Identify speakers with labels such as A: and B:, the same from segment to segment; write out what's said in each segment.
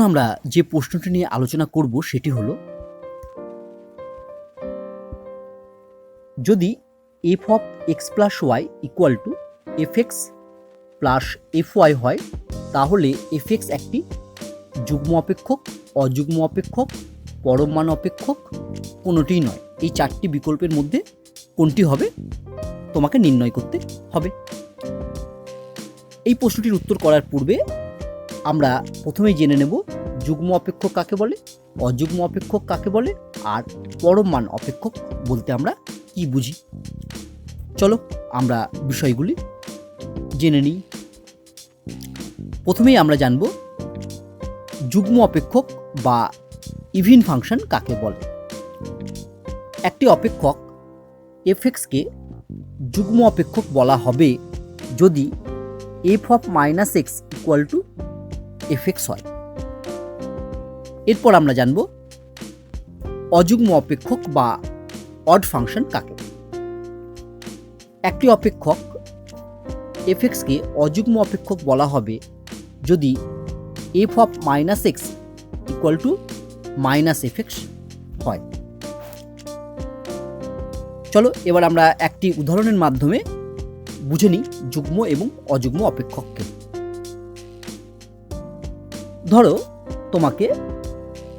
A: এখন আমরা যে প্রশ্নটি নিয়ে আলোচনা করব সেটি হলো, যদি f of x plus y equal to f x plus f y হয়, তাহলে এফ এক্স একটি যুগ্ম অপেক্ষক, অযুগ্ম অপেক্ষক পরম মান অপেক্ষক কোনোটিই নয়। এই চারটি বিকল্পের মধ্যে কোনটি হবে? তোমাকে নির্ণয় করতে হবে। এই প্রশ্নটির উত্তর করার পূর্বে আমরা প্রথমেই জেনে নেব যুগ্ম অপেক্ষক কাকে বলে, অযুগ্ম অপেক্ষক কাকে বলে, আর পরম মান অপেক্ষক বলতে আমরা কি বুঝি। চলো আমরা বিষয়গুলি জেনে নিই। প্রথমেই আমরা জানব যুগ্ম অপেক্ষক বা ইভিন ফাংশন কাকে বলে। একটি অপেক্ষক এফএক্সকে যুগ্ম অপেক্ষক বলা হবে যদি f of minus x equal to f x হয়। এরপর আমরা জানব অযুগ্ম অপেক্ষক বা অড ফাংশন কাকে। একটি অপেক্ষক এফ এক্সকে অযুগ্ম অপেক্ষক বলা হবে যদি f of minus x equal to minus f x হয়। চলো এবার আমরা একটি উদাহরণের মাধ্যমে বুঝে নিই যুগ্ম এবং অযুগ্ম অপেক্ষককে। ধরো, তোমাকে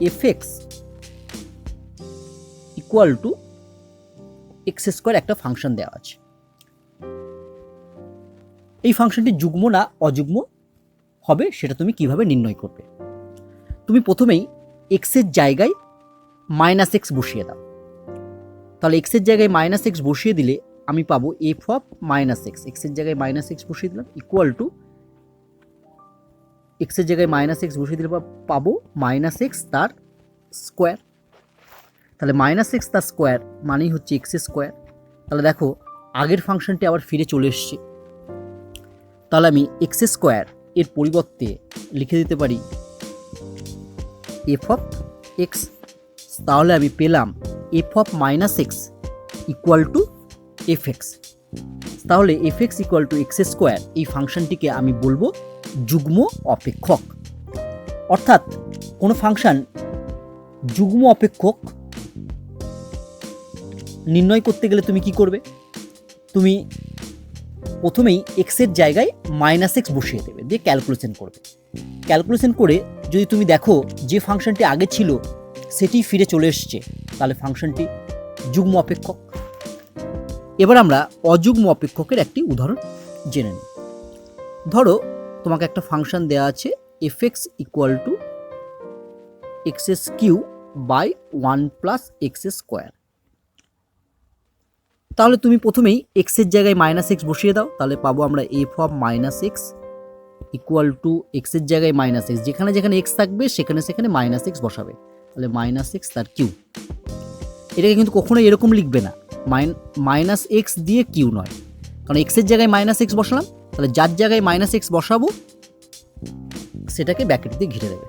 A: f x equal to x square একটা ফাংশন দেওয়া আছে। এই ফাংশনটি যুগ্ম না অযুগ্ম হবে, সেটা তুমি কীভাবে নির্ণয় করবে? তুমি প্রথমেই এক্সের জায়গায় মাইনাস এক্স বসিয়ে দাও। তাহলে এক্সের জায়গায় মাইনাস এক্স বসিয়ে দিলে আমি পাবো এফ অফ মাইনাস এক্স এক্সের জায়গায় মাইনাস এক্স বসিয়ে দিলাম ইকুয়াল টু এক্সের জায়গায় মাইনাস এক্স বসিয়ে দিলে পাবো মাইনাস এক্স তার স্কোয়ার তাহলে মাইনাস এক্স তার স্কোয়ার মানেই হচ্ছে এক্স স্কোয়ার তাহলে দেখো, আগের ফাংশনটি আবার ফিরে চলে এসছে। তাহলে আমি এক্স স্কোয়ার এর পরিবর্তে লিখে দিতে পারি এফ অফ এক্স তাহলে আমি পেলাম f of minus x equal to f x তাহলে f x equal to x square এই ফাংশনটিকে আমি বলব যুগ্ম অপেক্ষক। অর্থাৎ কোনো ফাংশন যুগ্ম অপেক্ষক নির্ণয় করতে গেলে তুমি কি করবে? তুমি প্রথমেই এক্সের জায়গায় মাইনাস এক্স বসিয়ে দেবে, দিয়ে ক্যালকুলেশন করবে। ক্যালকুলেশন করে যদি তুমি দেখো যে ফাংশনটি আগে ছিল, সেটি ফিরে চলে এসছে, তাহলে ফাংশনটি যুগ্ম অপেক্ষক। এবার আমরা অযুগ্ম অপেক্ষকের একটি উদাহরণ জেনে নিই। ধরো তোমাকে একটা ফাংশন দেওয়া আছে f x equal to x s q by one plus x square তাহলে তুমি প্রথমেই এক্সের জায়গায় মাইনাস এক্স বসিয়ে দাও, তাহলে পাবো আমরা f of minus x equal to এক্সের জায়গায় মাইনাস এক্স যেখানে যেখানে এক্স থাকবে, সেখানে সেখানে মাইনাস এক্স বসাবে। তাহলে মাইনাস এক্স তার কিউ এটাকে কিন্তু কখনোই এরকম লিখবে না। মাইন মাইনাস এক্স দিয়ে কিউ নয়। কারণ এক্সের জায়গায় মাইনাস এক্স বসালাম তাহলে যার জায়গায় মাইনাস এক্স বসাবো, সেটাকে ব্যাকেট দিয়ে ঘিরে দেবে।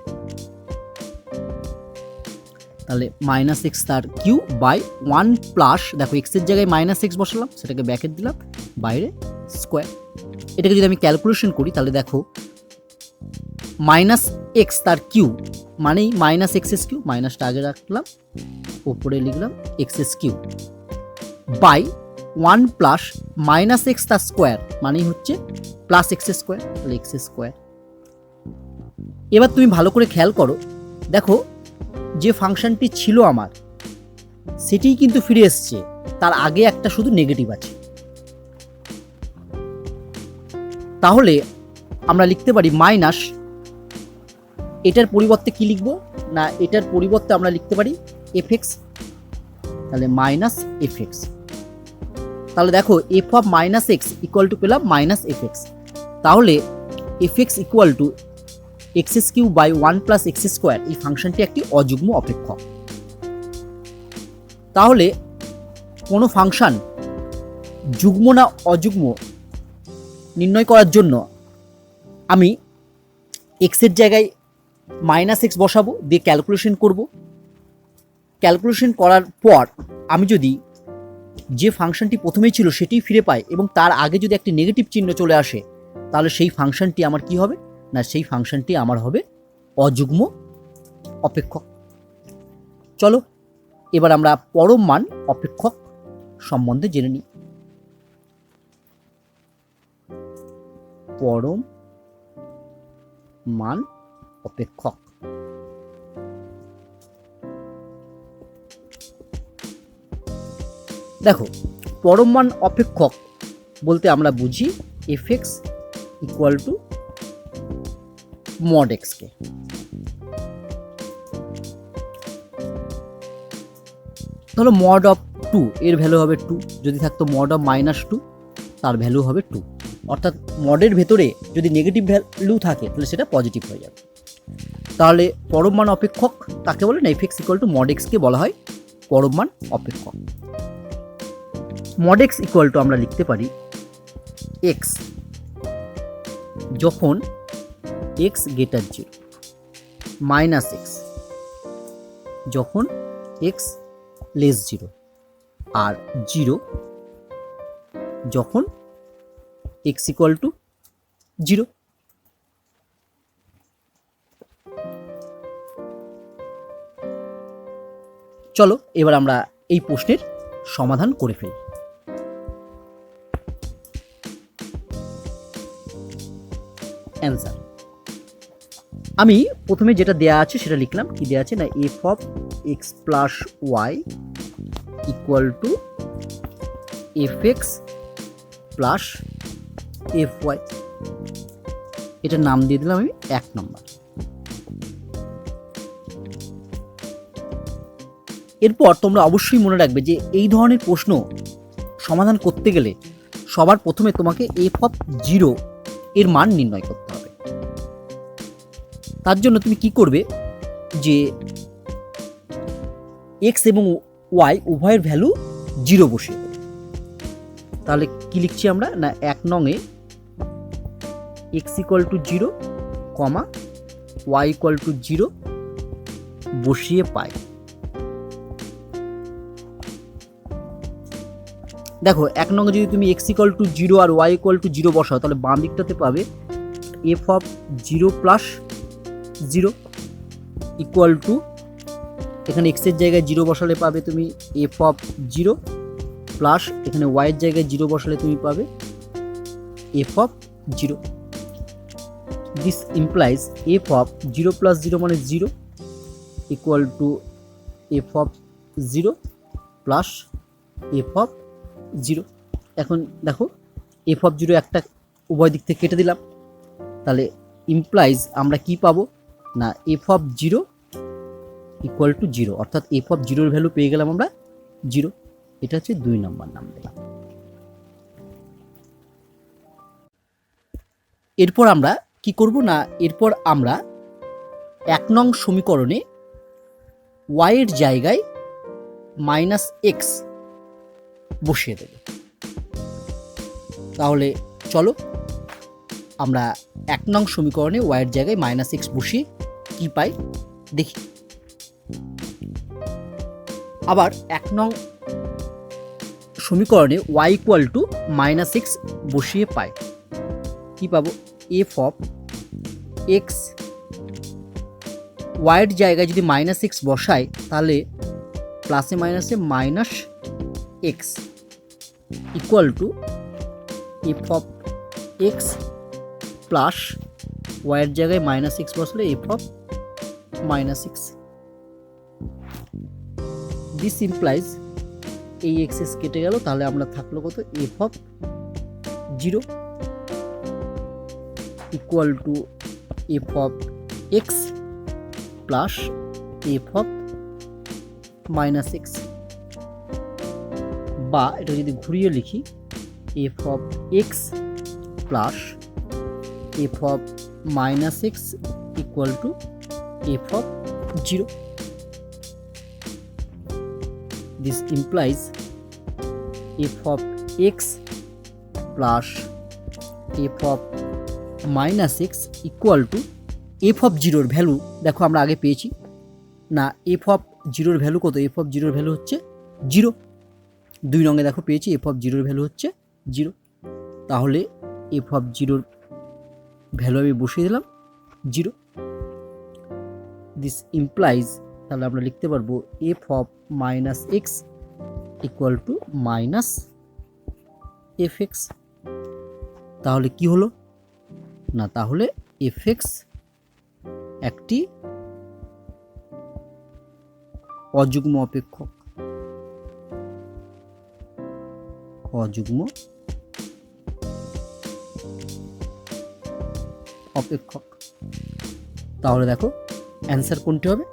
A: তাহলে মাইনাস এক্স তার কিউ বাই ওয়ান প্লাস দেখো এক্সের জায়গায় মাইনাস এক্স বসালাম, সেটাকে ব্যাকেট দিলাম, বাইরে স্কোয়ার এটাকে যদি আমি ক্যালকুলেশন করি, তাহলে দেখো মাইনাস এক্স তার কিউ মানেই মাইনাস এক্স এস কিউ মাইনাসটা আগে রাখলাম ওপরে লিখলাম x s q by one plus minus x তার স্কোয়ার, মানেই হচ্ছে প্লাস এক্স স্কোয়ার, তাহলে এক্স স্কোয়ার। এবার তুমি ভালো করে খেয়াল করো, দেখো যে ফাংশনটি ছিল আমার, সেটিই কিন্তু ফিরে এসছে, তার আগে একটা শুধু নেগেটিভ আছে। তাহলে আমরা লিখতে পারি মাইনাস, এটার পরিবর্তে কি লিখব? না, এটার পরিবর্তে আমরা লিখতে পারি এফ এক্স, তাহলে মাইনাস এফ এক্স। তাহলে দেখো f of minus x equal to পেলাম মাইনাস এফ এক্স তাহলে f x equal to x s q by one plus x square এই ফাংশনটি একটি অযুগ্ম অপেক্ষক তাহলে কোনো ফাংশন যুগ্ম না অযুগ্ম নির্ণয় করার জন্য আমি এক্সের জায়গায় মাইনাস এক্স বসাবো, দিয়ে ক্যালকুলেশন করব। ক্যালকুলেশন করার পর আমি যদি যে ফাংশনটি প্রথমেই ছিল সেটি ফিরে পাই এবং তার আগে যদি একটি নেগেটিভ চিহ্ন চলে আসে, তাহলে সেই ফাংশনটি আমার কি হবে? না, সেই ফাংশনটি আমার হবে অযুগ্ম অপেক্ষক। চলো, এবার আমরা পরম মান অপেক্ষক সম্বন্ধে জেনে নিই। পরম মান অপেক্ষক। দেখো, পরম মান অপেক্ষক বলতে আমরা বুঝি f x equal to mod এক্সকে ধরো মড অফ টু এর ভ্যালু হবে টু যদি থাকতো মড অফ মাইনাস টু তার ভ্যালু হবে টু অর্থাৎ মডের ভেতরে যদি নেগেটিভ ভ্যালু থাকে, তাহলে সেটা পজিটিভ হয়ে যাবে। তাহলে পরম মান অপেক্ষক, তাকে বলে না f x equal to mod এক্সকে বলা হয় পরম মান অপেক্ষক। মড এক্স ইকুয়াল টু আমরা লিখতে পারি এক্স যখন x greater zero minus x যখন এক্স লেস জিরো আর জিরো যখন এক্স ইকুয়াল টু জিরো চলো, এবার আমরা এই প্রশ্নের সমাধান করে ফেলি। অ্যান্সার। আমি প্রথমে যেটা দেয়া আছে সেটা লিখলাম। কি দেয়া আছে না? F of x plus y equal to f x plus f y এটার নাম দিয়ে দিলাম আমি এক নম্বর। এরপর তোমরা অবশ্যই মনে রাখবে যে এই ধরনের প্রশ্ন সমাধান করতে গেলে সবার প্রথমে তোমাকে এফ অফ জিরো এর মান নির্ণয় করতে হবে। তার জন্য তুমি কি করবে যে এক্স এবং ওয়াই উভয়ের ভ্যালু জিরো বসে তাহলে কি লিখছি আমরা? না, এক নংয়ে x equal to zero comma y equal to zero বসিয়ে পাই। দেখো, এক নঙ্গে যদি তুমি এক্স ইকুয়াল টু জিরো আর ওয়াই ইকুয়াল টু জিরো বসাও, তাহলে বাম দিকটাতে পাবে f of zero plus zero equal to এখানে এক্সের জায়গায় জিরো বসালে পাবে তুমি এফ অফ জিরো প্লাস এখানে ওয়াইয়ের জায়গায় জিরো বসালে তুমি পাবে f of zero this implies f of zero plus zero মানে zero equal to f of zero plus f of zero এখন দেখো এফ অফ জিরো একটা উভয় দিক থেকে কেটে দিলাম। তাহলে ইমপ্লাইজ আমরা কি পাবো? না f of zero equal to zero অর্থাৎ এফ অফ জিরোর ভ্যালু পেয়ে গেলাম আমরা জিরো এটা হচ্ছে দুই নম্বর নাম দিলাম এরপর আমরা কি করব না, এরপর আমরা এক নং সমীকরণে ওয়াইয়ের জায়গায় মাইনাস এক্স বসিয়ে দেব। তাহলে চলো, আমরা এক নং সমীকরণে ওয়াইয়ের জায়গায় মাইনাস এক্স বসিয়ে কি পাই দেখি। আবার এক নং সমীকরণে y equal to minus x বসিয়ে পাই। কি পাবো? এফ অফ এক্স ওয়াইয়ের জায়গায় যদি মাইনাস এক্স বসাই, তাহলে প্লাসে মাইনাসে minus x equal to f of x plus ওয়াইয়ের জায়গায় মাইনাস এক্স বসলে f of minus x this implies এই এক্সেস কেটে গেল, তাহলে আমরা থাকল কত? F of zero equal to f of x plus f of minus x বা এটা যদি ঘুরিয়ে লিখি f of x plus f of minus x equal to f of zero this implies f of x plus f of minus x equal to f of জিরোর value দেখো আমরা আগে পেয়েছি। না এফ অফ জিরোর ভ্যালু কত? F of জিরোর value হচ্ছে জিরো দুই রঙে দেখো পেয়েছি এফ অফ জিরোর ভ্যালু হচ্ছে জিরো তাহলে এফ অফ জিরোর ভ্যালু আমি বসিয়ে দিলাম জিরো দিস ইমপ্লাইজ তাহলে আমরা লিখতে পারব f of minus x equal to minus f x তাহলে কি হলো? না, তাহলে এফ এক্স একটি অযুগ্ম অপেক্ষক। অযুগ্ম। অপেক্ষক। তাহলে দেখো অ্যান্সার কোনটি হবে?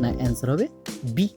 A: না অ্যান্সার হবে বি